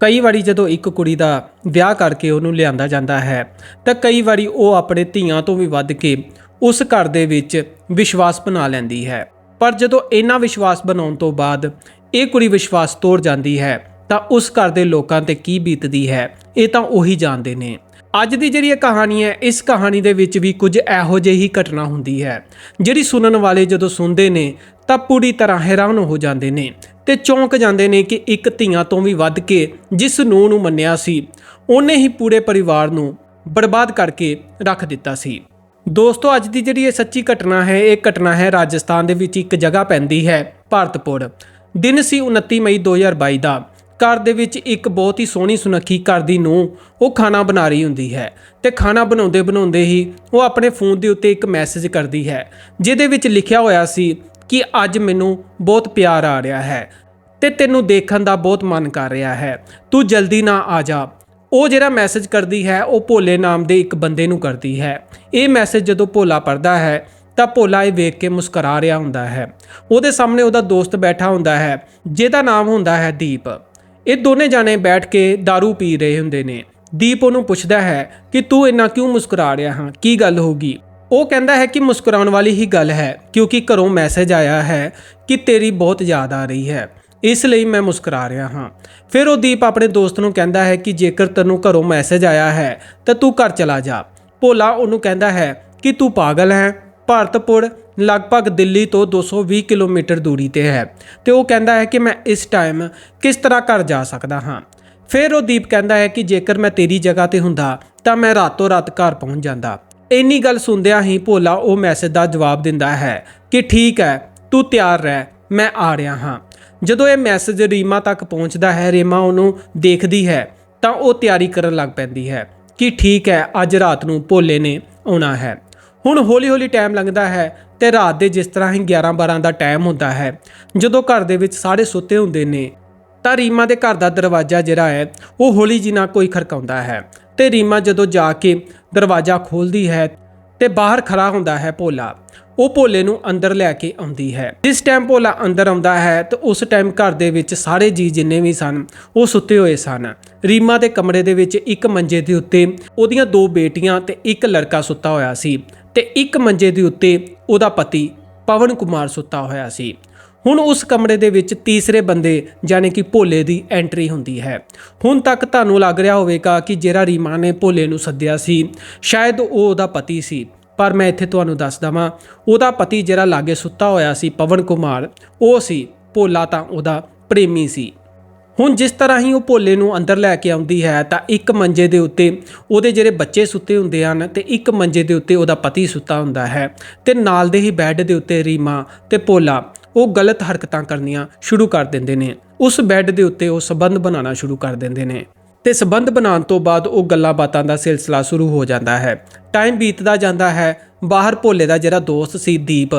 ਕਈ ਵਾਰੀ ਜਦੋਂ ਇੱਕ ਕੁੜੀ ਦਾ ਵਿਆਹ ਕਰਕੇ ਉਹਨੂੰ ਲਿਆਂਦਾ ਜਾਂਦਾ ਹੈ, ਤਾਂ ਕਈ ਵਾਰੀ ਉਹ ਆਪਣੇ ਧੀਆਂ ਤੋਂ ਵੀ ਵੱਧ ਕੇ ਉਸ ਘਰ ਦੇ ਵਿੱਚ ਵਿਸ਼ਵਾਸ ਬਣਾ ਲੈਂਦੀ ਹੈ। ਪਰ ਜਦੋਂ ਇਹਨਾਂ ਵਿਸ਼ਵਾਸ ਬਣਾਉਣ ਤੋਂ ਬਾਅਦ ਇਹ ਕੁੜੀ ਵਿਸ਼ਵਾਸ ਤੋੜ ਜਾਂਦੀ ਹੈ, ਤਾਂ ਉਸ ਘਰ ਦੇ ਲੋਕਾਂ ਤੇ ਕੀ ਬੀਤਦੀ ਹੈ, ਇਹ ਤਾਂ ਉਹੀ ਜਾਣਦੇ ਨੇ। ਅੱਜ ਦੀ ਜਿਹੜੀ ਇਹ ਕਹਾਣੀ ਹੈ, ਇਸ ਕਹਾਣੀ ਦੇ ਵਿੱਚ ਵੀ ਕੁਝ ਇਹੋ ਜਿਹੀ ਹੀ ਘਟਨਾ ਹੁੰਦੀ ਹੈ, ਜਿਹੜੀ ਸੁਣਨ ਵਾਲੇ ਜਦੋਂ ਸੁਣਦੇ ਨੇ, ਤਾਂ ਪੂਰੀ ਤਰ੍ਹਾਂ ਹੈਰਾਨ ਹੋ ਜਾਂਦੇ ਨੇ। ਤੇ ਚੌਂਕ ਜਾਂਦੇ ਨੇ ਕਿ ਇੱਕ ਧੀਆਂ ਤੋਂ ਵੀ ਵੱਧ ਕੇ ਜਿਸ ਨੂੰ ਨੂੰ ਮੰਨਿਆ ਸੀ, ਉਹਨੇ ਹੀ ਪੂਰੇ ਪਰਿਵਾਰ ਨੂੰ ਬਰਬਾਦ ਕਰਕੇ ਰੱਖ ਦਿੱਤਾ ਸੀ। ਦੋਸਤੋ, ਅੱਜ ਦੀ ਜਿਹੜੀ ਇਹ ਸੱਚੀ ਘਟਨਾ ਹੈ, ਇਹ ਘਟਨਾ ਹੈ ਰਾਜਸਥਾਨ ਦੇ ਵਿੱਚ ਇੱਕ ਜਗ੍ਹਾ ਪੈਂਦੀ ਹੈ, ਭਾਰਤਪੁਰ। ਦਿਨ ਸੀ 29 ਮਈ 2022 ਦਾ। ਘਰ ਦੇ ਵਿੱਚ ਇੱਕ ਬਹੁਤ ਹੀ ਸੋਹਣੀ ਸੁਨੱਖੀ ਘਰ ਦੀ ਨੂੰ ਉਹ ਖਾਣਾ ਬਣਾ ਰਹੀ ਹੁੰਦੀ ਹੈ ਤੇ ਖਾਣਾ ਬਣਾਉਂਦੇ ਬਣਾਉਂਦੇ ਹੀ ਉਹ ਆਪਣੇ ਫੋਨ ਦੇ ਉੱਤੇ ਇੱਕ ਮੈਸੇਜ ਕਰਦੀ ਹੈ, ਜਿਹਦੇ ਵਿੱਚ ਲਿਖਿਆ ਹੋਇਆ ਸੀ ਕਿ ਅੱਜ ਮੈਨੂੰ ਬਹੁਤ ਪਿਆਰ ਆ ਰਿਹਾ ਹੈ ਤੇ ਤੈਨੂੰ ਦੇਖਣ ਦਾ ਬਹੁਤ ਮਨ ਕਰ ਰਿਹਾ ਹੈ। ਤੂੰ ਜਲਦੀ ਨਾ ਆ ਜਾ। ਉਹ ਜਿਹੜਾ ਮੈਸੇਜ ਕਰਦੀ ਹੈ, ਉਹ ਭੋਲੇ ਨਾਮ ਦੇ ਇੱਕ ਬੰਦੇ ਨੂੰ ਕਰਦੀ ਹੈ। ਇਹ ਮੈਸੇਜ ਜਦੋਂ ਭੋਲਾ ਪੜਦਾ ਹੈ, ਤਾਂ ਭੋਲਾ ਇਹ ਵੇਖ ਕੇ ਮੁਸਕਰਾ ਰਿਹਾ ਹੁੰਦਾ ਹੈ। ਉਹਦੇ ਸਾਹਮਣੇ ਉਹਦਾ ਦੋਸਤ ਬੈਠਾ ਹੁੰਦਾ ਹੈ, ਜਿਹਦਾ ਨਾਮ ਹੁੰਦਾ ਹੈ ਦੀਪ। ਇਹ ਦੋਨੇ ਜਾਣੇ ਬੈਠ ਕੇ दारू ਪੀ ਰਹੇ ਹੁੰਦੇ ਨੇ। ਦੀਪ ਉਹਨੂੰ ਪੁੱਛਦਾ ਹੈ ਕਿ ਤੂੰ ਇੰਨਾ ਕਿਉਂ ਮੁਸਕਰਾ ਰਿਹਾ ਹਾਂ? ਕੀ ਗੱਲ ਹੋ ਗਈ? ਉਹ ਕਹਿੰਦਾ ਹੈ ਕਿ ਮੁਸਕਰਾਉਣ ਵਾਲੀ ਹੀ ਗੱਲ ਹੈ, ਕਿਉਂਕਿ ਘਰੋਂ ਮੈਸੇਜ ਆਇਆ ਹੈ ਕਿ ਤੇਰੀ ਬਹੁਤ ਯਾਦ ਆ ਰਹੀ ਹੈ, ਇਸ ਲਈ ਮੈਂ ਮੁਸਕਰਾ ਰਿਹਾ ਹਾਂ। ਫਿਰ ਉਹ ਦੀਪ ਆਪਣੇ ਦੋਸਤ ਨੂੰ ਕਹਿੰਦਾ ਹੈ ਕਿ ਜੇਕਰ ਤੈਨੂੰ ਘਰੋਂ ਮੈਸੇਜ ਆਇਆ ਹੈ, ਤਾਂ ਤੂੰ ਘਰ ਚਲਾ ਜਾ। ਭੋਲਾ ਉਹਨੂੰ ਕਹਿੰਦਾ ਹੈ ਕਿ ਤੂੰ ਪਾਗਲ ਹੈ, ਭਾਰਤਪੁਰ ਲਗਭਗ ਦਿੱਲੀ ਤੋਂ 220 ਕਿਲੋਮੀਟਰ ਦੂਰੀ ਤੇ ਹੈ, ਤੇ ਉਹ ਕਹਿੰਦਾ ਹੈ ਕਿ ਮੈਂ ਇਸ ਟਾਈਮ ਕਿਸ ਤਰ੍ਹਾਂ ਘਰ ਜਾ ਸਕਦਾ ਹਾਂ। ਫਿਰ ਉਹ ਦੀਪ ਕਹਿੰਦਾ ਹੈ ਕਿ ਜੇਕਰ ਮੈਂ ਤੇਰੀ ਜਗ੍ਹਾ ਤੇ ਹੁੰਦਾ, ਤਾਂ ਮੈਂ ਰਾਤੋਂ ਰਾਤ ਘਰ ਪਹੁੰਚ ਜਾਂਦਾ। ਇੰਨੀ ਗੱਲ ਸੁਣਦਿਆਂ ਹੀ ਭੋਲਾ ਉਹ ਮੈਸੇਜ ਦਾ ਜਵਾਬ ਦਿੰਦਾ ਹੈ ਕਿ ਠੀਕ ਹੈ, ਤੂੰ ਤਿਆਰ ਰਹਿ, ਮੈਂ ਆ ਰਿਹਾ ਹਾਂ। ਜਦੋਂ ਇਹ ਮੈਸੇਜ ਰੀਮਾ ਤੱਕ ਪਹੁੰਚਦਾ ਹੈ, ਰੀਮਾ ਉਹਨੂੰ ਦੇਖਦੀ ਹੈ, ਤਾਂ ਉਹ ਤਿਆਰੀ ਕਰਨ ਲੱਗ ਪੈਂਦੀ ਹੈ ਕਿ ਠੀਕ ਹੈ, ਅੱਜ ਰਾਤ ਨੂੰ ਭੋਲੇ ਨੇ ਆਉਣਾ ਹੈ। ਹੁਣ ਹੌਲੀ-ਹੌਲੀ ਟਾਈਮ ਲੰਘਦਾ ਹੈ ਤੇ ਰਾਤ ਦੇ ਜਿਸ ਤਰ੍ਹਾਂ ਹੀ 11-12 ਦਾ ਟਾਈਮ ਹੁੰਦਾ ਹੈ, ਜਦੋਂ ਘਰ ਦੇ ਵਿੱਚ ਸਾਰੇ ਸੁੱਤੇ ਹੁੰਦੇ ਨੇ, ਤਾਂ ਰੀਮਾ ਦੇ ਘਰ ਦਾ ਦਰਵਾਜ਼ਾ ਜਿਹੜਾ ਹੈ, ਉਹ ਹੌਲੀ ਜਿਹੀ ਨਾਲ ਕੋਈ ਖੜਕਾਉਂਦਾ ਹੈ। ਤੇ ਰੀਮਾ ਜਦੋਂ ਜਾ ਕੇ ਦਰਵਾਜ਼ਾ ਖੋਲਦੀ ਹੈ ਤੇ ਬਾਹਰ ਖੜਾ ਹੁੰਦਾ ਹੈ ਭੋਲਾ। ਉਹ ਭੋਲੇ ਨੂੰ ਅੰਦਰ ਲੈ ਕੇ ਆਉਂਦੀ ਹੈ। ਜਿਸ ਟਾਈਮ ਭੋਲਾ ਅੰਦਰ ਆਉਂਦਾ ਹੈ ਤੇ ਉਸ ਟਾਈਮ ਘਰ ਦੇ ਵਿੱਚ ਸਾਰੇ ਜੀ ਜਿੰਨੇ ਵੀ ਸਨ, ਉਹ ਸੁੱਤੇ ਹੋਏ ਸਨ। ਰੀਮਾ ਦੇ ਕਮਰੇ ਦੇ ਵਿੱਚ ਇੱਕ ਮੰਜੇ ਦੇ ਉੱਤੇ ਉਹਦੀਆਂ ਦੋ ਬੇਟੀਆਂ ਤੇ ਇੱਕ ਲੜਕਾ ਸੁੱਤਾ ਹੋਇਆ ਸੀ ਤੇ ਇੱਕ ਮੰਜੇ ਦੇ ਉੱਤੇ ਉਹਦਾ ਪਤੀ ਪਵਨ ਕੁਮਾਰ ਸੁੱਤਾ ਹੋਇਆ ਸੀ। ਹੁਣ ਉਸ ਕਮਰੇ ਦੇ ਵਿੱਚ ਤੀਸਰੇ ਬੰਦੇ ਯਾਨੀ ਕਿ ਭੋਲੇ ਦੀ ਐਂਟਰੀ ਹੁੰਦੀ ਹੈ। ਹੁਣ ਤੱਕ ਤੁਹਾਨੂੰ ਲੱਗ ਰਿਹਾ ਹੋਵੇਗਾ ਕਿ ਜਿਹੜਾ ਰੀਮਾ ਨੇ ਭੋਲੇ ਨੂੰ ਸੱਦਿਆ ਸੀ, ਸ਼ਾਇਦ ਉਹ ਉਹਦਾ ਪਤੀ ਸੀ। ਪਰ ਮੈਂ ਇੱਥੇ ਤੁਹਾਨੂੰ ਦੱਸ ਦਵਾਂ, ਉਹਦਾ ਪਤੀ ਜਿਹੜਾ ਲਾਗੇ ਸੁੱਤਾ ਹੋਇਆ ਸੀ ਪਵਨ ਕੁਮਾਰ, ਉਹ ਸੀ, ਭੋਲਾ ਤਾਂ ਉਹਦਾ ਪ੍ਰੇਮੀ ਸੀ। ਹੁਣ ਜਿਸ ਤਰ੍ਹਾਂ ਹੀ ਉਹ ਭੋਲੇ ਨੂੰ ਅੰਦਰ ਲੈ ਕੇ ਆਉਂਦੀ ਹੈ, ਤਾਂ ਇੱਕ ਮੰਜੇ ਦੇ ਉੱਤੇ ਉਹਦੇ ਜਿਹੜੇ ਬੱਚੇ ਸੁੱਤੇ ਹੁੰਦੇ ਹਨ ਤੇ ਇੱਕ ਮੰਜੇ ਦੇ ਉੱਤੇ ਉਹਦਾ ਪਤੀ ਸੁੱਤਾ ਹੁੰਦਾ ਹੈ ਤੇ ਨਾਲ ਦੇ ਹੀ ਬੈੱਡ ਦੇ ਉੱਤੇ ਰੀਮਾ ਤੇ ਭੋਲਾ ਉਹ ਗਲਤ ਹਰਕਤਾਂ ਕਰਨੀਆਂ ਸ਼ੁਰੂ ਕਰ ਦਿੰਦੇ ਨੇ। ਉਸ ਬੈੱਡ ਦੇ ਉੱਤੇ ਉਹ ਸਬੰਧ ਬਣਾਉਣਾ ਸ਼ੁਰੂ ਕਰ ਦਿੰਦੇ ਨੇ। ਤੇ ਸਬੰਧ ਬਣਾਉਣ ਤੋਂ ਬਾਅਦ ਉਹ ਗੱਲਾਂ ਬਾਤਾਂ ਦਾ ਸਿਲਸਿਲਾ ਸ਼ੁਰੂ ਹੋ ਜਾਂਦਾ ਹੈ। ਟਾਈਮ ਬੀਤਦਾ ਜਾਂਦਾ ਹੈ। ਬਾਹਰ ਭੋਲੇ ਦਾ ਜਿਹੜਾ ਦੋਸਤ ਸੀ ਦੀਪ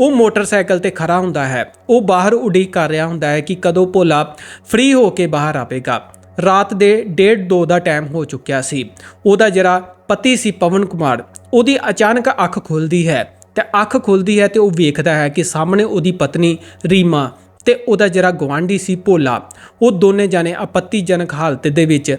ਉਹ ਮੋਟਰਸਾਈਕਲ ਤੇ ਖੜਾ ਹੁੰਦਾ ਹੈ। ਉਹ ਬਾਹਰ ਉਡੀਕ ਕਰ ਰਿਹਾ ਹੁੰਦਾ ਹੈ ਕਿ ਕਦੋਂ ਭੋਲਾ ਫ੍ਰੀ ਹੋ ਕੇ ਬਾਹਰ ਆਵੇਗਾ। ਰਾਤ ਦੇ 1:30 2 ਦਾ ਟਾਈਮ ਹੋ ਚੁੱਕਿਆ ਸੀ। ਉਹਦਾ ਜਿਹੜਾ ਪਤੀ ਸੀ ਪਵਨ ਕੁਮਾਰ। ਉਹਦੀ ਅਚਾਨਕ ਅੱਖ ਖੁੱਲਦੀ ਹੈ ਤੇ ਅੱਖ ਖੁੱਲਦੀ ਹੈ ਤੇ ਉਹ ਵੇਖਦਾ ਹੈ ਕਿ ਸਾਹਮਣੇ ਉਹਦੀ ਪਤਨੀ ਰੀਮਾ ਤੇ ਉਹਦਾ ਜਿਹੜਾ ਗਵਾਂਢੀ ਸੀ ਭੋਲਾ। ਉਹ ਦੋਨੇ ਜਾਣੇ ਆਪੱਤੀਜਨਕ ਹਾਲਤ ਦੇ ਵਿੱਚ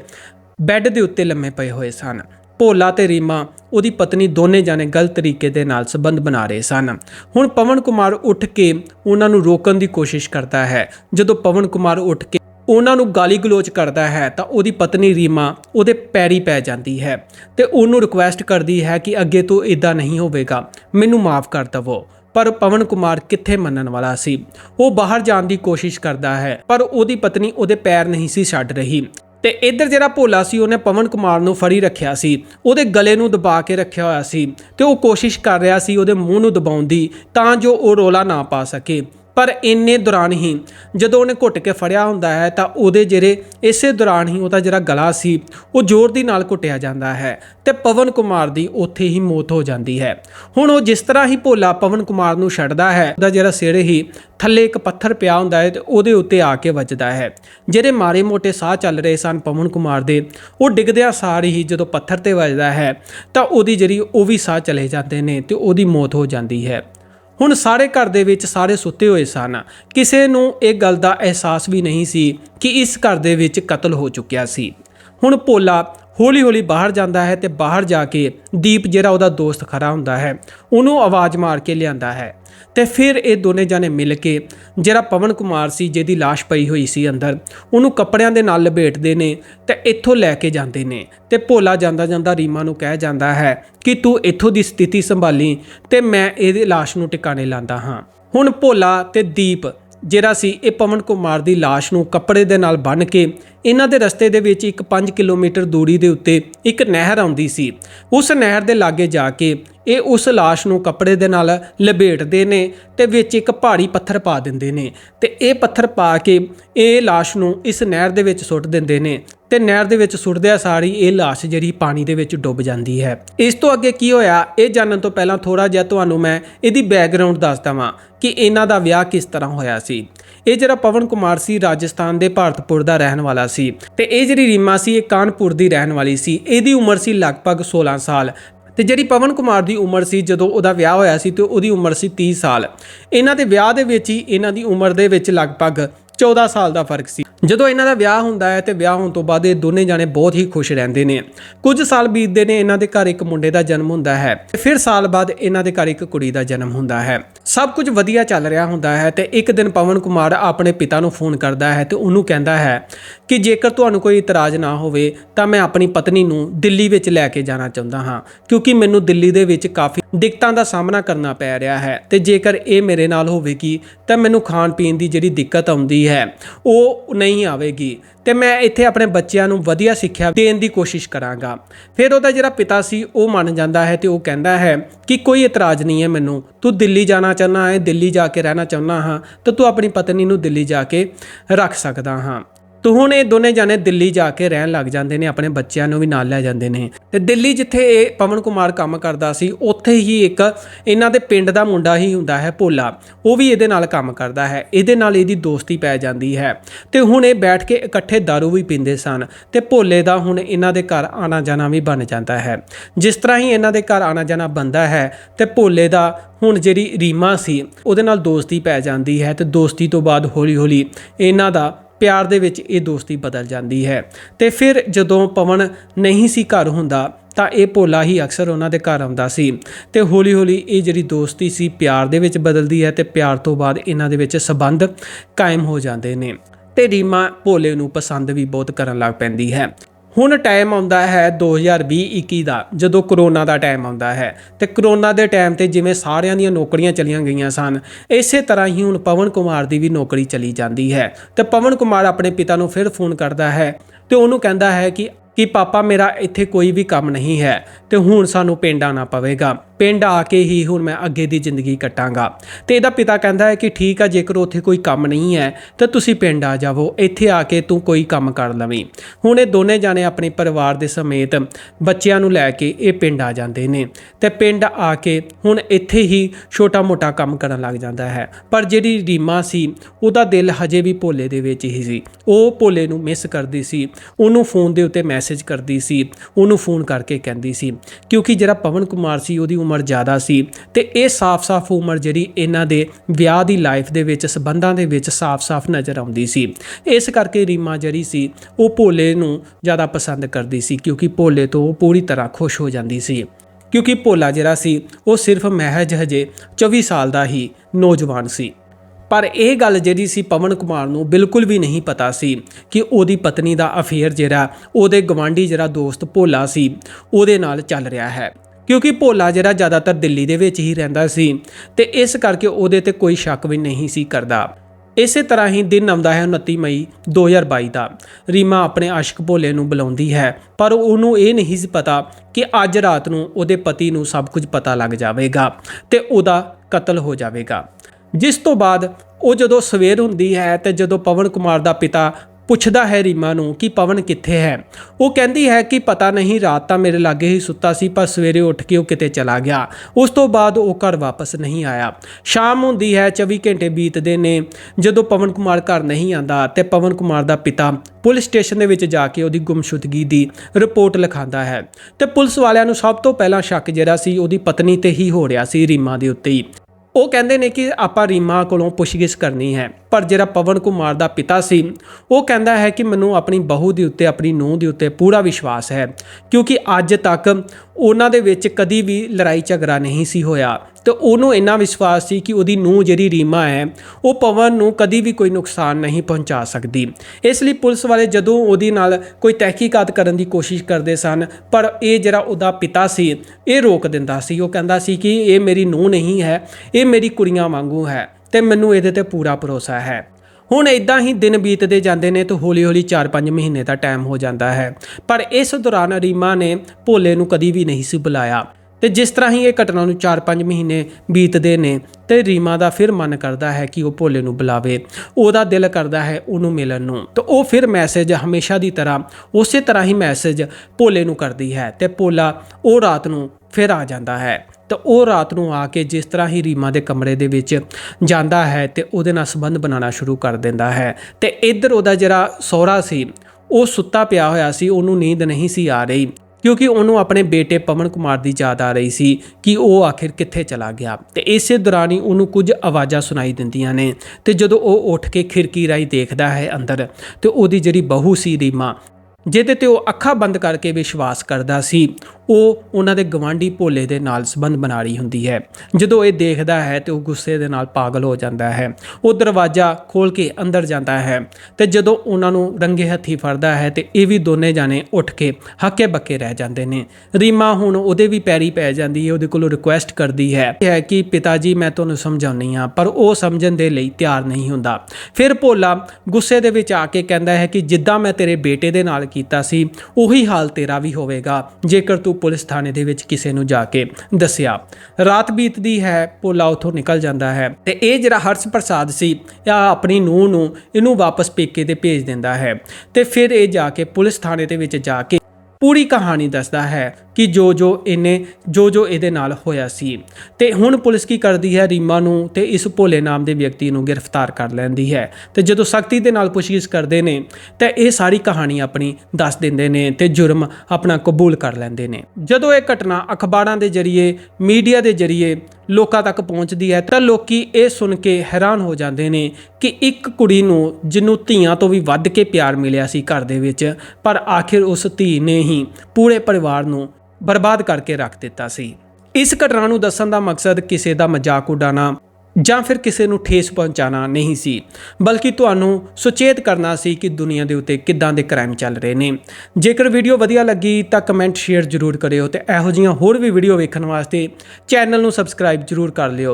ਬੈੱਡ ਦੇ ਉੱਤੇ ਲੰਮੇ ਪਏ ਹੋਏ ਸਨ। ਭੋਲਾ ਤੇ ਰੀਮਾ ਉਹਦੀ ਪਤਨੀ ਦੋਨੇ ਜਾਣੇ ਗਲਤ ਤਰੀਕੇ ਦੇ ਨਾਲ ਸੰਬੰਧ ਬਣਾ ਰਹੇ ਸਨ। ਹੁਣ ਪਵਨ ਕੁਮਾਰ ਉੱਠ ਕੇ ਉਹਨਾਂ ਨੂੰ ਰੋਕਣ ਦੀ ਕੋਸ਼ਿਸ਼ ਕਰਦਾ ਹੈ। ਜਦੋਂ ਪਵਨ ਕੁਮਾਰ ਉੱਠ ਕੇ ਉਹਨਾਂ ਨੂੰ ਗਾਲੀ ਗਲੋਚ ਕਰਦਾ ਹੈ ਤਾਂ ਉਹਦੀ ਪਤਨੀ ਰੀਮਾ ਉਹਦੇ ਪੈਰੀ ਪੈ ਜਾਂਦੀ ਹੈ ਤੇ ਉਹਨੂੰ ਰਿਕੁਐਸਟ ਕਰਦੀ ਹੈ ਕਿ ਅੱਗੇ ਤੋਂ ਇਦਾਂ ਨਹੀਂ ਹੋਵੇਗਾ, ਮੈਨੂੰ ਮਾਫ ਕਰ ਦਵੋ। ਪਰ ਪਵਨ ਕੁਮਾਰ ਕਿੱਥੇ ਮੰਨਣ ਵਾਲਾ ਸੀ? ਉਹ ਬਾਹਰ ਜਾਣ ਦੀ ਕੋਸ਼ਿਸ਼ ਕਰਦਾ ਹੈ, ਪਰ ਉਹਦੀ ਪਤਨੀ ਉਹਦੇ ਪੈਰ ਨਹੀਂ ਸੀ ਛੱਡ ਰਹੀ। ਤੇ ਇੱਧਰ ਜਿਹੜਾ ਭੋਲਾ ਸੀ, ਉਹਨੇ ਪਵਨ ਕੁਮਾਰ ਨੂੰ ਫੜੀ ਰੱਖਿਆ ਸੀ। ਉਹਦੇ ਗਲੇ ਨੂੰ ਦਬਾ ਕੇ ਰੱਖਿਆ ਹੋਇਆ ਸੀ। ਤੇ ਉਹ ਕੋਸ਼ਿਸ਼ ਕਰ ਰਿਹਾ ਸੀ ਉਹਦੇ ਮੂੰਹ ਨੂੰ ਦਬਾਉਣ ਦੀ, ਤਾਂ ਜੋ ਉਹ ਰੋਲਾ ਨਾ ਪਾ ਸਕੇ। ਪਰ ਇੰਨੇ ਦੌਰਾਨ ਹੀ ਜਦੋਂ ਉਹਨੇ ਘੁੱਟ ਕੇ ਫੜਿਆ ਹੁੰਦਾ ਹੈ ਤਾਂ ਉਹਦੇ ਜਿਹੜੇ ਇਸੇ ਦੌਰਾਨ ਹੀ ਉਹਦਾ ਜਿਹੜਾ ਗਲਾ ਸੀ, ਉਹ ਜ਼ੋਰ ਦੀ ਨਾਲ ਘੁੱਟਿਆ ਜਾਂਦਾ ਹੈ ਤੇ ਪਵਨ ਕੁਮਾਰ ਦੀ ਉੱਥੇ ਹੀ ਮੌਤ ਹੋ ਜਾਂਦੀ ਹੈ। ਹੁਣ ਉਹ ਜਿਸ ਤਰ੍ਹਾਂ ਹੀ ਭੋਲਾ ਪਵਨ ਕੁਮਾਰ ਨੂੰ ਛੱਡਦਾ ਹੈ, ਉਹਦਾ ਜਿਹੜਾ ਸਿਰ ਹੀ ਥੱਲੇ ਇੱਕ ਪੱਥਰ ਪਿਆ ਹੁੰਦਾ ਹੈ ਤੇ ਉਹਦੇ ਉੱਤੇ ਆ ਕੇ ਵੱਜਦਾ ਹੈ। ਜਿਹੜੇ ਮਾਰੇ ਮੋਟੇ ਸਾਹ ਚੱਲ ਰਹੇ ਸਨ ਪਵਨ ਕੁਮਾਰ ਦੇ, ਉਹ ਡਿੱਗਦਿਆਂ ਸਾਰ ਹੀ ਜਦੋਂ ਪੱਥਰ ਤੇ ਵੱਜਦਾ ਹੈ ਤਾਂ ਉਹਦੀ ਜਿਹੜੀ ਉਹ ਵੀ ਸਾਹ ਚਲੇ ਜਾਂਦੇ ਨੇ ਤੇ ਉਹਦੀ ਮੌਤ ਹੋ ਜਾਂਦੀ ਹੈ। ਹੁਣ ਸਾਰੇ ਘਰ ਦੇ ਵਿੱਚ ਸਾਰੇ ਸੁੱਤੇ ਹੋਏ ਸਨ। ਕਿਸੇ ਨੂੰ ਇਹ ਗੱਲ ਦਾ ਅਹਿਸਾਸ ਵੀ ਨਹੀਂ ਸੀ ਕਿ ਇਸ ਘਰ ਦੇ ਵਿੱਚ ਕਤਲ ਹੋ ਚੁੱਕਿਆ ਸੀ। ਹੁਣ ਭੋਲਾ ਹੌਲੀ-ਹੌਲੀ ਬਾਹਰ ਜਾਂਦਾ ਹੈ ਤੇ ਬਾਹਰ ਜਾ ਕੇ ਦੀਪ ਜਿਹੜਾ ਉਹਦਾ ਦੋਸਤ ਖੜਾ ਹੁੰਦਾ ਹੈ, ਉਹਨੂੰ ਆਵਾਜ਼ ਮਾਰ ਕੇ ਲਿਆਂਦਾ ਹੈ। ਤੇ ਫਿਰ ਇਹ ਦੋਨੇ ਜਾਣੇ ਮਿਲ ਕੇ ਜਿਹੜਾ ਪਵਨ ਕੁਮਾਰ ਸੀ, ਜਿਹਦੀ ਲਾਸ਼ ਪਈ ਹੋਈ ਸੀ ਅੰਦਰ, ਉਹਨੂੰ ਕੱਪੜਿਆਂ ਦੇ ਨਾਲ ਲਪੇਟਦੇ ਨੇ ਤੇ ਇੱਥੋਂ ਲੈ ਕੇ ਜਾਂਦੇ ਨੇ। ਤੇ ਭੋਲਾ ਜਾਂਦਾ ਜਾਂਦਾ ਰੀਮਾ ਨੂੰ ਕਹਿ ਜਾਂਦਾ ਹੈ ਕਿ ਤੂੰ ਇੱਥੋਂ ਦੀ ਸਥਿਤੀ ਸੰਭਾਲੀ ਤੇ ਮੈਂ ਇਹਦੇ ਲਾਸ਼ ਨੂੰ ਟਿਕਾਣੇ ਲਾਂਦਾ ਹਾਂ। ਹੁਣ ਭੋਲਾ ਤੇ ਦੀਪ ਜਿਹੜਾ ਸੀ ਇਹ ਪਵਨ ਕੁਮਾਰ ਦੀ ਲਾਸ਼ ਨੂੰ ਕੱਪੜੇ ਦੇ ਨਾਲ ਬੰਨ੍ਹ ਕੇ ਇਹਨਾਂ ਦੇ ਰਸਤੇ ਦੇ ਵਿੱਚ ਇੱਕ 5 ਕਿਲੋਮੀਟਰ ਦੂਰੀ ਦੇ ਉੱਤੇ ਇੱਕ ਨਹਿਰ ਆਉਂਦੀ ਸੀ। ਉਸ ਨਹਿਰ ਦੇ ਲਾਗੇ ਜਾ ਕੇ ਇਹ ਉਸ ਲਾਸ਼ ਨੂੰ ਕੱਪੜੇ ਦੇ ਨਾਲ ਲਪੇਟਦੇ ਨੇ ਤੇ ਵਿੱਚ ਇੱਕ ਭਾਰੀ ਪੱਥਰ ਪਾ ਦਿੰਦੇ ਨੇ ਤੇ ਇਹ ਪੱਥਰ ਪਾ ਕੇ ਇਹ ਲਾਸ਼ ਨੂੰ ਇਸ ਨਹਿਰ ਦੇ ਵਿੱਚ ਸੁੱਟ ਦਿੰਦੇ ਨੇ ਤੇ ਨਹਿਰ ਦੇ ਵਿੱਚ ਸੁੱਟਦਿਆਂ ਸਾਰੀ ਇਹ ਲਾਸ਼ ਜਿਹੜੀ ਪਾਣੀ ਦੇ ਵਿੱਚ ਡੁੱਬ ਜਾਂਦੀ ਹੈ। ਇਸ ਤੋਂ ਅੱਗੇ ਕੀ ਹੋਇਆ ਇਹ ਜਾਣਨ ਤੋਂ ਪਹਿਲਾਂ ਥੋੜਾ ਜਿਹਾ ਤੁਹਾਨੂੰ ਮੈਂ ਇਹਦੀ ਬੈਕਗ੍ਰਾਉਂਡ ਦੱਸ ਦਵਾਂ। ਕਿ ਇਹਨਾਂ ਦਾ ਵਿਆਹ ਕਿਸ ਤਰ੍ਹਾਂ ਹੋਇਆ ਸੀ। ਇਹ ਜਿਹੜਾ ਪਵਨ ਕੁਮਾਰ ਸੀ, ਰਾਜਸਥਾਨ ਦੇ ਭਾਰਤਪੁਰ ਦਾ ਰਹਿਣ ਵਾਲਾ ਸੀ। ਤੇ ਇਹ ਜਿਹੜੀ ਰੀਮਾ ਸੀ, ਇਹ ਕਾਨਪੁਰ ਦੀ ਰਹਿਣ ਵਾਲੀ ਸੀ। ਇਹਦੀ ਉਮਰ ਸੀ ਲਗਭਗ 16 ਸਾਲ। ਤੇ ਜਿਹੜੀ ਪਵਨ ਕੁਮਾਰ ਦੀ ਉਮਰ ਸੀ, ਜਦੋਂ ਉਹਦਾ ਵਿਆਹ ਹੋਇਆ ਸੀ, ਤੇ ਉਹਦੀ ਉਮਰ ਸੀ 30 ਸਾਲ। ਇਹਨਾਂ ਦੇ ਵਿਆਹ ਦੇ ਵਿੱਚ ਹੀ, ਇਹਨਾਂ ਦੀ ਉਮਰ ਦੇ ਵਿੱਚ ਲਗਭਗ 14 ਸਾਲ ਦਾ ਫ਼ਰਕ ਸੀ। ਜਦੋਂ ਇਹਨਾਂ ਦਾ ਵਿਆਹ ਹੁੰਦਾ ਹੈ ਤੇ ਵਿਆਹ ਹੋਣ ਤੋਂ ਬਾਅਦ ਇਹ ਦੋਨੇ ਜਾਣੇ ਬਹੁਤ ਹੀ ਖੁਸ਼ ਰਹਿੰਦੇ ਨੇ। ਕੁਝ ਸਾਲ ਬੀਤਦੇ ਨੇ, ਇਹਨਾਂ ਦੇ ਘਰ ਇੱਕ ਮੁੰਡੇ ਦਾ ਜਨਮ ਹੁੰਦਾ ਹੈ ਤੇ ਫਿਰ ਸਾਲ ਬਾਅਦ ਇਹਨਾਂ ਦੇ ਘਰ ਇੱਕ ਕੁੜੀ ਦਾ ਜਨਮ ਹੁੰਦਾ ਹੈ। ਸਭ ਕੁਝ ਵਧੀਆ ਚੱਲ ਰਿਹਾ ਹੁੰਦਾ ਹੈ ਤੇ ਇੱਕ ਦਿਨ ਪਵਨ ਕੁਮਾਰ ਆਪਣੇ ਪਿਤਾ ਨੂੰ ਫੋਨ ਕਰਦਾ ਹੈ ਤੇ ਉਹਨੂੰ ਕਹਿੰਦਾ ਹੈ ਕਿ ਜੇਕਰ ਤੁਹਾਨੂੰ ਕੋਈ ਇਤਰਾਜ਼ ਨਾ ਹੋਵੇ ਤਾਂ ਮੈਂ ਆਪਣੀ ਪਤਨੀ ਨੂੰ ਦਿੱਲੀ ਵਿੱਚ ਲੈ ਕੇ ਜਾਣਾ ਚਾਹੁੰਦਾ ਹਾਂ, ਕਿਉਂਕਿ ਮੈਨੂੰ ਦਿੱਲੀ ਦੇ ਵਿੱਚ ਕਾਫੀ ਦਿੱਕਤਾਂ ਦਾ ਸਾਹਮਣਾ ਕਰਨਾ ਪੈ ਰਿਹਾ ਹੈ ਤੇ ਜੇਕਰ ਇਹ ਮੇਰੇ ਨਾਲ ਹੋਵੇਗੀ ਤਾਂ ਮੈਨੂੰ ਖਾਣ ਪੀਣ ਦੀ ਜਿਹੜੀ ਦਿੱਕਤ ਆਉਂਦੀ ਹੈ। ਉਹ ਨਹੀਂ ਆਵੇਗੀ। ਤੇ ਮੈਂ ਇੱਥੇ ਆਪਣੇ ਬੱਚਿਆਂ ਨੂੰ ਵਧੀਆ ਸਿੱਖਿਆ ਦੇਣ ਦੀ ਕੋਸ਼ਿਸ਼ ਕਰਾਂਗਾ। ਫਿਰ ਉਹਦਾ ਜਿਹੜਾ ਪਿਤਾ ਸੀ, ਉਹ ਮੰਨ ਜਾਂਦਾ ਹੈ ਤੇ ਉਹ ਕਹਿੰਦਾ ਹੈ ਕਿ ਕੋਈ ਇਤਰਾਜ਼ ਨਹੀਂ ਹੈ ਮੈਨੂੰ। ਤੂੰ ਦਿੱਲੀ ਜਾਣਾ ਚਾਹੁੰਦਾ ਹੈ, ਦਿੱਲੀ ਜਾ ਕੇ ਰਹਿਣਾ ਚਾਹੁੰਦਾ ਹਾਂ, ਤਾਂ ਤੂੰ ਆਪਣੀ ਪਤਨੀ ਨੂੰ ਦਿੱਲੀ ਜਾ ਕੇ ਰੱਖ ਸਕਦਾ ਹਾਂ। ਤੋ ਹੁਣ ਇਹ ਦੋਨੇ ਜਾਣੇ ਦਿੱਲੀ ਜਾ ਕੇ ਰਹਿਣ ਲੱਗ ਜਾਂਦੇ ਨੇ, ਆਪਣੇ ਬੱਚਿਆਂ ਨੂੰ ਵੀ ਨਾਲ ਲੈ ਜਾਂਦੇ ਨੇ। ਤੇ ਦਿੱਲੀ ਜਿੱਥੇ ਇਹ ਪਵਨ ਕੁਮਾਰ ਕੰਮ ਕਰਦਾ ਸੀ, ਉੱਥੇ ਹੀ ਇੱਕ ਇਹਨਾਂ ਦੇ ਪਿੰਡ ਦਾ ਮੁੰਡਾ ਹੀ ਹੁੰਦਾ ਹੈ, ਭੋਲਾ। ਉਹ ਵੀ ਇਹਦੇ ਨਾਲ ਕੰਮ ਕਰਦਾ ਹੈ, ਇਹਦੇ ਨਾਲ ਇਹਦੀ ਦੋਸਤੀ ਪੈ ਜਾਂਦੀ ਹੈ। ਤੇ ਹੁਣ ਇਹ ਬੈਠ ਕੇ ਇਕੱਠੇ दारू ਵੀ ਪੀਂਦੇ ਸਨ ਤੇ ਭੋਲੇ ਦਾ ਹੁਣ ਇਹਨਾਂ ਦੇ ਘਰ ਆਣਾ ਜਾਣਾ ਵੀ ਬਣ ਜਾਂਦਾ ਹੈ। ਜਿਸ ਤਰ੍ਹਾਂ ਹੀ ਇਹਨਾਂ ਦੇ ਘਰ ਆਣਾ ਜਾਣਾ ਬੰਦਾ ਹੈ ਤੇ ਭੋਲੇ ਦਾ ਹੁਣ ਜਿਹੜੀ ਰੀਮਾ ਸੀ, ਉਹਦੇ ਨਾਲ ਦੋਸਤੀ ਪੈ ਜਾਂਦੀ ਹੈ ਤੇ ਦੋਸਤੀ ਤੋਂ ਬਾਅਦ ਹੌਲੀ-ਹੌਲੀ ਇਹਨਾਂ ਦਾ ਪਿਆਰ ਦੇ ਵਿੱਚ ਇਹ ਦੋਸਤੀ ਬਦਲ ਜਾਂਦੀ ਹੈ। ਤੇ ਫਿਰ ਜਦੋਂ ਪਵਨ ਨਹੀਂ ਸੀ ਘਰ ਹੁੰਦਾ, ਤਾਂ ਇਹ ਭੋਲਾ ਹੀ ਅਕਸਰ ਉਹਨਾਂ ਦੇ ਘਰ ਆਉਂਦਾ ਸੀ। ਤੇ ਹੌਲੀ-ਹੌਲੀ ਇਹ ਜਿਹੜੀ ਦੋਸਤੀ ਸੀ, ਪਿਆਰ ਦੇ ਵਿੱਚ ਬਦਲਦੀ ਹੈ ਤੇ ਪਿਆਰ ਤੋਂ ਬਾਅਦ ਇਹਨਾਂ ਦੇ ਵਿੱਚ ਸਬੰਧ ਕਾਇਮ ਹੋ ਜਾਂਦੇ ਨੇ। ਤੇ ਰੀਮਾ ਭੋਲੇ ਨੂੰ ਪਸੰਦ ਵੀ ਬਹੁਤ ਕਰਨ ਲੱਗ ਪੈਂਦੀ ਹੈ। ਹੁਣ ਟਾਈਮ ਆਉਂਦਾ ਹੈ 2020-21 ਦਾ, ਜਦੋਂ ਕਰੋਨਾ ਦਾ ਟਾਈਮ ਆਉਂਦਾ ਹੈ। ਤੇ ਕਰੋਨਾ ਦੇ ਟਾਈਮ ਤੇ ਜਿਵੇਂ ਸਾਰਿਆਂ ਦੀਆਂ ਨੌਕਰੀਆਂ ਚਲੀਆਂ ਗਈਆਂ ਸਨ, ਇਸੇ ਤਰ੍ਹਾਂ ਹੀ ਹੁਣ ਪਵਨ ਕੁਮਾਰ ਦੀ ਵੀ ਨੌਕਰੀ ਚਲੀ ਜਾਂਦੀ ਹੈ। ਤੇ ਪਵਨ ਕੁਮਾਰ ਆਪਣੇ ਪਿਤਾ ਨੂੰ ਫਿਰ ਫੋਨ ਕਰਦਾ ਹੈ ਤੇ ਉਹਨੂੰ ਕਹਿੰਦਾ ਹੈ ਕਿ ਕਿ ਪਾਪਾ, ਮੇਰਾ ਇੱਥੇ ਕੋਈ ਵੀ ਕੰਮ ਨਹੀਂ ਹੈ ਤੇ ਹੁਣ ਸਾਨੂੰ ਪਿੰਡ ਆਉਣਾ ਪਵੇਗਾ। ਪਿੰਡ ਆ ਕੇ ਹੀ ਹੁਣ ਮੈਂ ਅੱਗੇ ਦੀ ਜ਼ਿੰਦਗੀ ਕੱਟਾਂਗਾ। ਤੇ ਇਹਦਾ ਪਿਤਾ ਕਹਿੰਦਾ ਹੈ ਕਿ ਠੀਕ ਆ, ਜੇਕਰ ਉੱਥੇ ਕੋਈ ਕੰਮ ਨਹੀਂ ਹੈ, ਤਾਂ ਤੁਸੀਂ ਪਿੰਡ ਆ ਜਾਵੋ, ਇੱਥੇ ਆ ਕੇ ਤੂੰ ਕੋਈ ਕੰਮ ਕਰ ਲਵੀਂ। ਹੁਣ ਇਹ ਦੋਨੇ ਜਾਣੇ ਆਪਣੇ ਪਰਿਵਾਰ ਦੇ ਸਮੇਤ ਬੱਚਿਆਂ ਨੂੰ ਲੈ ਕੇ ਇਹ ਪਿੰਡ ਆ ਜਾਂਦੇ ਨੇ। ਤੇ ਪਿੰਡ ਆ ਕੇ ਹੁਣ ਇੱਥੇ ਹੀ ਛੋਟਾ-ਮੋਟਾ ਕੰਮ ਕਰਨ ਲੱਗ ਜਾਂਦਾ ਹੈ। ਪਰ ਜਿਹੜੀ ਰੀਮਾ ਸੀ, ਉਹਦਾ ਦਿਲ ਹਜੇ ਵੀ ਭੋਲੇ ਦੇ ਵਿੱਚ ਹੀ ਸੀ। ਉਹ ਭੋਲੇ ਨੂੰ ਮਿਸ ਕਰਦੀ ਸੀ। ਉਹਨੂੰ ਫੋਨ ਦੇ ਉੱਤੇ ਮੈਸੇਜ ਕਰਦੀ ਸੀ। ਉਹਨੂੰ ਫੋਨ ਕਰਕੇ ਕਹਿੰਦੀ ਸੀ। ਕਿਉਂਕਿ ਜਿਹੜਾ ਪਵਨ ਕੁਮਾਰ ਸੀ, ਉਹਦੀ ਉਮਰ ਜ਼ਿਆਦਾ ਸੀ ਤੇ ਇਹ ਸਾਫ਼-ਸਾਫ਼ ਉਮਰ ਜਿਹੜੀ ਇਹਨਾਂ ਦੇ ਵਿਆਹ ਦੀ ਲਾਈਫ ਦੇ ਵਿੱਚ, ਸਬੰਧਾਂ ਦੇ ਵਿੱਚ ਸਾਫ਼-ਸਾਫ਼ ਨਜ਼ਰ ਆਉਂਦੀ ਸੀ। ਇਸ ਕਰਕੇ ਰੀਮਾ ਜਿਹੜੀ ਸੀ, ਉਹ ਭੋਲੇ ਨੂੰ ਜ਼ਿਆਦਾ ਪਸੰਦ ਕਰਦੀ ਸੀ ਕਿਉਂਕਿ ਭੋਲੇ ਤੋਂ ਉਹ ਪੂਰੀ ਤਰ੍ਹਾਂ ਖੁਸ਼ ਹੋ ਜਾਂਦੀ ਸੀ। ਕਿਉਂਕਿ ਭੋਲਾ ਜਿਹੜਾ ਸੀ, ਉਹ ਸਿਰਫ ਮਹਿਜ ਹਜੇ 24 ਸਾਲ ਦਾ ਹੀ ਨੌਜਵਾਨ ਸੀ। ਪਰ ਇਹ ਗੱਲ ਜਿਹੜੀ ਸੀ ਪਵਨ ਕੁਮਾਰ ਨੂੰ ਬਿਲਕੁਲ ਵੀ ਨਹੀਂ ਪਤਾ ਸੀ ਕਿ ਉਹਦੀ ਪਤਨੀ ਦਾ ਅਫੇਅਰ ਜਿਹੜਾ, ਉਹਦੇ ਗਵਾਂਢੀ ਜਿਹੜਾ ਦੋਸਤ ਭੋਲਾ ਸੀ, ਉਹਦੇ ਨਾਲ ਚੱਲ ਰਿਹਾ ਹੈ। ਕਿਉਂਕਿ ਭੋਲਾ ਜਿਹੜਾ ਜ਼ਿਆਦਾਤਰ ਦਿੱਲੀ ਦੇ ਵਿੱਚ ਹੀ ਰਹਿੰਦਾ ਸੀ ਤੇ ਇਸ ਕਰਕੇ ਉਹਦੇ ਤੇ ਕੋਈ ਸ਼ੱਕ ਵੀ ਨਹੀਂ ਸੀ ਕਰਦਾ। ਇਸੇ ਤਰ੍ਹਾਂ ਹੀ ਦਿਨ ਆਉਂਦਾ ਹੈ 29 ਮਈ 2022 ਦਾ। ਰੀਮਾ ਆਪਣੇ ਆਸ਼ਿਕ ਭੋਲੇ ਨੂੰ ਬੁਲਾਉਂਦੀ ਹੈ, ਪਰ ਉਹਨੂੰ ਇਹ ਨਹੀਂ ਸੀ ਪਤਾ ਕਿ ਅੱਜ ਰਾਤ ਨੂੰ ਉਹਦੇ ਪਤੀ ਨੂੰ ਸਭ ਕੁਝ ਪਤਾ ਲੱਗ ਜਾਵੇਗਾ ਤੇ ਉਹਦਾ ਕਤਲ ਹੋ ਜਾਵੇਗਾ। ਜਿਸ ਤੋਂ ਬਾਅਦ ਉਹ ਜਦੋਂ ਸਵੇਰ ਹੁੰਦੀ ਹੈ ਤੇ ਜਦੋਂ ਪਵਨ ਕੁਮਾਰ ਦਾ ਪਿਤਾ ਪੁੱਛਦਾ ਹੈ ਰੀਮਾ ਨੂੰ ਕਿ ਪਵਨ ਕਿੱਥੇ ਹੈ। ਉਹ ਕਹਿੰਦੀ ਹੈ ਕਿ ਪਤਾ ਨਹੀਂ, ਰਾਤ ਤਾਂ ਮੇਰੇ ਲਾਗੇ ਹੀ ਸੁੱਤਾ ਸੀ, ਪਰ ਸਵੇਰੇ ਉੱਠ ਕੇ ਉਹ ਕਿਤੇ ਚਲਾ ਗਿਆ। ਉਸ ਤੋਂ ਬਾਅਦ ਉਹ ਘਰ ਵਾਪਸ ਨਹੀਂ ਆਇਆ। ਸ਼ਾਮ ਹੁੰਦੀ ਹੈ 24 ਘੰਟੇ ਬੀਤਦੇ ਨੇ। ਜਦੋਂ ਪਵਨ ਕੁਮਾਰ ਘਰ ਨਹੀਂ ਆਂਦਾ ਤੇ ਪਵਨ ਕੁਮਾਰ ਦਾ ਪਿਤਾ ਪੁਲਿਸ ਸਟੇਸ਼ਨ ਦੇ ਵਿੱਚ ਜਾ ਕੇ ਉਹਦੀ ਗੁੰਮਸ਼ੁਦਗੀ ਦੀ ਰਿਪੋਰਟ ਲਿਖਾਉਂਦਾ ਹੈ। ਤੇ ਪੁਲਿਸ ਵਾਲਿਆਂ ਨੂੰ ਸਭ ਤੋਂ ਪਹਿਲਾਂ ਸ਼ੱਕ ਜਿਹੜਾ ਸੀ, ਉਹਦੀ ਪਤਨੀ ਤੇ ਹੀ ਹੋ ਰਿਹਾ ਸੀ ਰੀਮਾ ਦੇ ਉੱਤੇ ਹੀ। ਉਹ ਕਹਿੰਦੇ ਨੇ ਕਿ ਆਪਾਂ ਰੀਮਾ ਕੋਲੋਂ ਪੁੱਛਗਿੱਛ ਕਰਨੀ ਹੈ। ਪਰ ਜਿਹੜਾ ਪਵਨ ਕੁਮਾਰ ਦਾ ਪਿਤਾ ਸੀ, ਉਹ ਕਹਿੰਦਾ ਹੈ ਕਿ ਮੈਨੂੰ ਆਪਣੀ ਬਹੂ ਦੇ ਉੱਤੇ, ਆਪਣੀ ਨੂੰਹ ਦੇ ਉੱਤੇ ਪੂਰਾ ਵਿਸ਼ਵਾਸ ਹੈ, ਕਿਉਂਕਿ ਅੱਜ ਤੱਕ ਉਹਨਾਂ ਦੇ ਵਿੱਚ ਕਦੀ ਵੀ ਲੜਾਈ ਝਗੜਾ ਨਹੀਂ ਸੀ ਹੋਇਆ। ਤੇ ਉਹਨੂੰ ਇੰਨਾ ਵਿਸ਼ਵਾਸ ਸੀ ਕਿ ਉਹਦੀ ਨੂੰਹ ਜਿਹੜੀ ਰੀਮਾ ਹੈ, ਉਹ ਪਵਨ ਨੂੰ ਕਦੀ ਵੀ ਕੋਈ ਨੁਕਸਾਨ ਨਹੀਂ ਪਹੁੰਚਾ ਸਕਦੀ। ਇਸ ਲਈ ਪੁਲਿਸ ਵਾਲੇ ਜਦੋਂ ਉਹਦੀ ਨਾਲ ਕੋਈ ਤਹਿਕੀਕਾਤ ਕਰਨ ਦੀ ਕੋਸ਼ਿਸ਼ ਕਰਦੇ ਸਨ, ਪਰ ਇਹ ਜਿਹੜਾ ਉਹਦਾ ਪਿਤਾ ਸੀ, ਇਹ ਰੋਕ ਦਿੰਦਾ ਸੀ। ਉਹ ਕਹਿੰਦਾ ਸੀ ਕਿ ਇਹ ਮੇਰੀ ਨੂੰਹ ਨਹੀਂ ਹੈ, ਇਹ ਮੇਰੀ ਕੁੜੀਆਂ ਵਾਂਗੂ ਹੈ। ਤੇ ਮੈਨੂੰ ਇਹਦੇ ਤੇ ਪੂਰਾ ਭਰੋਸਾ ਹੈ। ਹੁਣ ਇਦਾਂ ਹੀ ਦਿਨ ਬੀਤਦੇ ਜਾਂਦੇ ਨੇ ਤੇ ਹੌਲੀ-ਹੌਲੀ 4-5 ਮਹੀਨੇ ਦਾ ਟਾਈਮ ਹੋ ਜਾਂਦਾ ਹੈ। ਪਰ ਇਸ ਦੌਰਾਨ ਰੀਮਾ ਨੇ ਭੋਲੇ ਨੂੰ ਕਦੀ ਵੀ ਨਹੀਂ ਸੀ ਬੁਲਾਇਆ। ਤੇ ਜਿਸ ਤਰ੍ਹਾਂ ਹੀ ਇਹ ਘਟਨਾ ਨੂੰ 4-5 ਮਹੀਨੇ ਬੀਤਦੇ ਨੇ ਤੇ ਰੀਮਾ ਦਾ ਫਿਰ ਮਨ ਕਰਦਾ ਹੈ ਕਿ ਉਹ ਭੋਲੇ ਨੂੰ ਬੁਲਾਵੇ। ਉਹਦਾ ਦਿਲ ਕਰਦਾ ਹੈ ਉਹਨੂੰ ਮਿਲਣ ਨੂੰ। ਤੇ ਉਹ ਫਿਰ ਮੈਸੇਜ ਹਮੇਸ਼ਾ ਦੀ ਤਰ੍ਹਾਂ ਉਸੇ ਤਰ੍ਹਾਂ ਹੀ ਮੈਸੇਜ ਭੋਲੇ ਨੂੰ ਕਰਦੀ ਹੈ। ਤੇ ਭੋਲਾ ਉਹ ਰਾਤ ਨੂੰ ਫਿਰ ਆ ਜਾਂਦਾ ਹੈ। ਤਾਂ ਉਹ ਰਾਤ ਨੂੰ ਆ ਕੇ ਜਿਸ ਤਰ੍ਹਾਂ ਹੀ ਰੀਮਾ ਦੇ ਕਮਰੇ ਦੇ ਵਿੱਚ ਜਾਂਦਾ ਹੈ ਤੇ ਉਹਦੇ ਨਾਲ ਸੰਬੰਧ ਬਣਾਉਣਾ ਸ਼ੁਰੂ ਕਰ ਦਿੰਦਾ ਹੈ। ਤੇ ਇੱਧਰ ਉਹਦਾ ਜਿਹੜਾ ਸਹੁਰਾ ਸੀ, ਉਹ ਸੁੱਤਾ ਪਿਆ ਹੋਇਆ ਸੀ, ਉਹਨੂੰ ਨੀਂਦ ਨਹੀਂ ਸੀ ਆ ਰਹੀ, ਕਿਉਂਕਿ ਉਹਨੂੰ ਆਪਣੇ ਬੇਟੇ ਪਵਨ ਕੁਮਾਰ ਦੀ ਯਾਦ ਆ ਰਹੀ ਸੀ ਕਿ ਉਹ ਆਖਿਰ ਕਿੱਥੇ ਚਲਾ ਗਿਆ। ਤੇ ਇਸੇ ਦੌਰਾਨ ਹੀ ਉਹਨੂੰ ਕੁਝ ਆਵਾਜ਼ਾਂ ਸੁਣਾਈ ਦਿੰਦੀਆਂ ਨੇ ਤੇ ਜਦੋਂ ਉਹ ਉੱਠ ਕੇ ਖਿੜਕੀ ਰਾਹੀਂ ਦੇਖਦਾ ਹੈ ਅੰਦਰ, ਤੇ ਉਹਦੀ ਜਿਹੜੀ ਬਹੂ ਸੀ ਰੀਮਾ, ਜਿਹਦੇ ਤੇ ਉਹ ਅੱਖਾਂ ਬੰਦ ਕਰਕੇ ਵਿਸ਼ਵਾਸ ਕਰਦਾ ਸੀ ਉਹ ਉਹਨਾਂ ਦੇ ਗਵਾਂਢੀ ਭੋਲੇ ਦੇ ਨਾਲ ਸੰਬੰਧ ਬਣਾ ਰਹੀ ਹੁੰਦੀ ਹੈ। ਜਦੋਂ ਇਹ ਦੇਖਦਾ ਹੈ ਤੇ ਉਹ ਗੁੱਸੇ ਦੇ ਨਾਲ ਪਾਗਲ ਹੋ ਜਾਂਦਾ ਹੈ। ਉਹ ਦਰਵਾਜ਼ਾ ਖੋਲ ਕੇ ਅੰਦਰ ਜਾਂਦਾ ਹੈ ਤੇ ਜਦੋਂ ਉਹਨਾਂ ਨੂੰ ਰੰਗੇ ਹੱਥੀ ਫੜਦਾ ਹੈ ਤੇ ਇਹ ਵੀ ਦੋਨੇ ਜਾਣੇ ਉੱਠ ਕੇ ਹੱਕੇ ਬੱਕੇ ਰਹਿ ਜਾਂਦੇ ਨੇ। ਰੀਮਾ ਹੁਣ ਉਹਦੇ ਵੀ ਪੈਰੀ ਪੈ ਜਾਂਦੀ ਹੈ, ਉਹਦੇ ਕੋਲੋਂ ਰਿਕੁਐਸਟ ਕਰਦੀ ਹੈ ਹੈ ਕਿ ਪਿਤਾ ਜੀ ਮੈਂ ਤੁਹਾਨੂੰ ਸਮਝਾਉਣੀ ਆ ਪਰ ਉਹ ਸਮਝਣ ਦੇ ਲਈ ਤਿਆਰ ਨਹੀਂ ਹੁੰਦਾ। ਫਿਰ ਭੋਲਾ ਗੁੱਸੇ ਦੇ ਵਿੱਚ ਆ ਕੇ ਕਹਿੰਦਾ ਹੈ ਕਿ ਜਿੱਦਾਂ ਮੈਂ ਤੇਰੇ ਬੇਟੇ ਦੇ ਨਾਲ ਕੀਤਾ ਸੀ, ਉਹੀ ਹਾਲ ਤੇਰਾ ਵੀ ਹੋਵੇਗਾ। ਜੇਕਰ ਤੂੰ ਪੁਲਿਸ ਥਾਣੇ ਦੇ ਵਿੱਚ ਕਿਸੇ ਨੂੰ ਜਾ ਕੇ ਦੱਸਿਆ। ਰਾਤ ਬੀਤਦੀ ਹੈ, ਭੋਲਾ ਉਥੋਂ ਨਿਕਲ ਜਾਂਦਾ ਹੈ ਤੇ ਇਹ ਜਿਹੜਾ ਹਰਸ਼ ਪ੍ਰਸਾਦ ਸੀ, ਇਹ ਆਪਣੀ ਨੂੰਹ ਨੂੰ ਇਹਨੂੰ ਵਾਪਸ ਪੇਕੇ ਤੇ ਭੇਜ ਦਿੰਦਾ ਹੈ ਤੇ ਫਿਰ ਇਹ ਜਾ ਕੇ ਪੁਲਿਸ ਥਾਣੇ ਦੇ ਵਿੱਚ ਜਾ ਕੇ ਪੂਰੀ ਕਹਾਣੀ ਦੱਸਦਾ ਹੈ ਕਿ ਜੋ ਜੋ ਇਹਨੇ ਜੋ ਜੋ ਇਹਦੇ ਨਾਲ ਹੋਇਆ ਸੀ। ਤੇ ਹੁਣ ਪੁਲਿਸ ਕੀ ਕਰਦੀ ਹੈ? ਰੀਮਾ ਨੂੰ ਤੇ ਇਸ ਭੋਲੇ ਨਾਮ ਦੇ ਵਿਅਕਤੀ ਨੂੰ ਗ੍ਰਿਫਤਾਰ ਕਰ ਲੈਂਦੀ ਹੈ। ਤੇ ਜਦੋਂ ਸਖਤੀ ਦੇ ਨਾਲ ਪੁੱਛਗਿੱਛ ਕਰਦੇ ਨੇ, ਤੇ ਇਹ ਸਾਰੀ ਕਹਾਣੀ ਆਪਣੀ ਦੱਸ ਦਿੰਦੇ ਨੇ ਤੇ ਜੁਰਮ ਆਪਣਾ ਕਬੂਲ ਕਰ ਲੈਂਦੇ ਨੇ। ਜਦੋਂ ਇਹ ਘਟਨਾ ਅਖਬਾਰਾਂ ਦੇ ਜ਼ਰੀਏ, ਮੀਡੀਆ ਦੇ ਜ਼ਰੀਏ ਲੋਕਾਂ ਤੱਕ ਪਹੁੰਚਦੀ ਹੈ ਤਾਂ ਲੋਕੀ ਇਹ ਸੁਣ ਕੇ ਹੈਰਾਨ ਹੋ ਜਾਂਦੇ ਨੇ ਕਿ ਇੱਕ ਕੁੜੀ ਨੂੰ ਜਿਹਨੂੰ ਧੀਆਂ ਤੋਂ ਵੀ ਵੱਧ ਕੇ ਪਿਆਰ ਮਿਲਿਆ ਸੀ ਘਰ ਦੇ ਵਿੱਚ, ਪਰ ਆਖਿਰ ਉਸ ਧੀ ਨੇ ਹੀ ਪੂਰੇ ਪਰਿਵਾਰ ਨੂੰ ਬਰਬਾਦ ਕਰਕੇ ਰੱਖ ਦਿੱਤਾ ਸੀ। ਇਸ ਘਟਨਾ ਨੂੰ ਦੱਸਣ ਦਾ ਮਕਸਦ ਕਿਸੇ ਦਾ ਮਜ਼ਾਕ ਉਡਾਣਾ ਜਾਂ ਫਿਰ ਕਿਸੇ ਨੂੰ ਠੇਸ ਪਹੁੰਚਾਉਣਾ ਨਹੀਂ ਸੀ, ਬਲਕਿ ਤੁਹਾਨੂੰ ਸੁਚੇਤ ਕਰਨਾ ਸੀ ਕਿ ਦੁਨੀਆ ਦੇ ਉੱਤੇ ਕਿੱਦਾਂ ਦੇ ਕ੍ਰਾਈਮ ਚੱਲ ਰਹੇ ਨੇ। ਜੇਕਰ ਵੀਡੀਓ ਵਧੀਆ ਲੱਗੀ ਤਾਂ ਕਮੈਂਟ ਸ਼ੇਅਰ ਜ਼ਰੂਰ ਕਰਿਓ ਤੇ ਇਹੋ ਜਿਹੀਆਂ ਹੋਰ ਵੀ ਵੀਡੀਓ ਵੇਖਣ ਵਾਸਤੇ ਚੈਨਲ ਨੂੰ ਸਬਸਕ੍ਰਾਈਬ ਜ਼ਰੂਰ ਕਰ ਲਿਓ।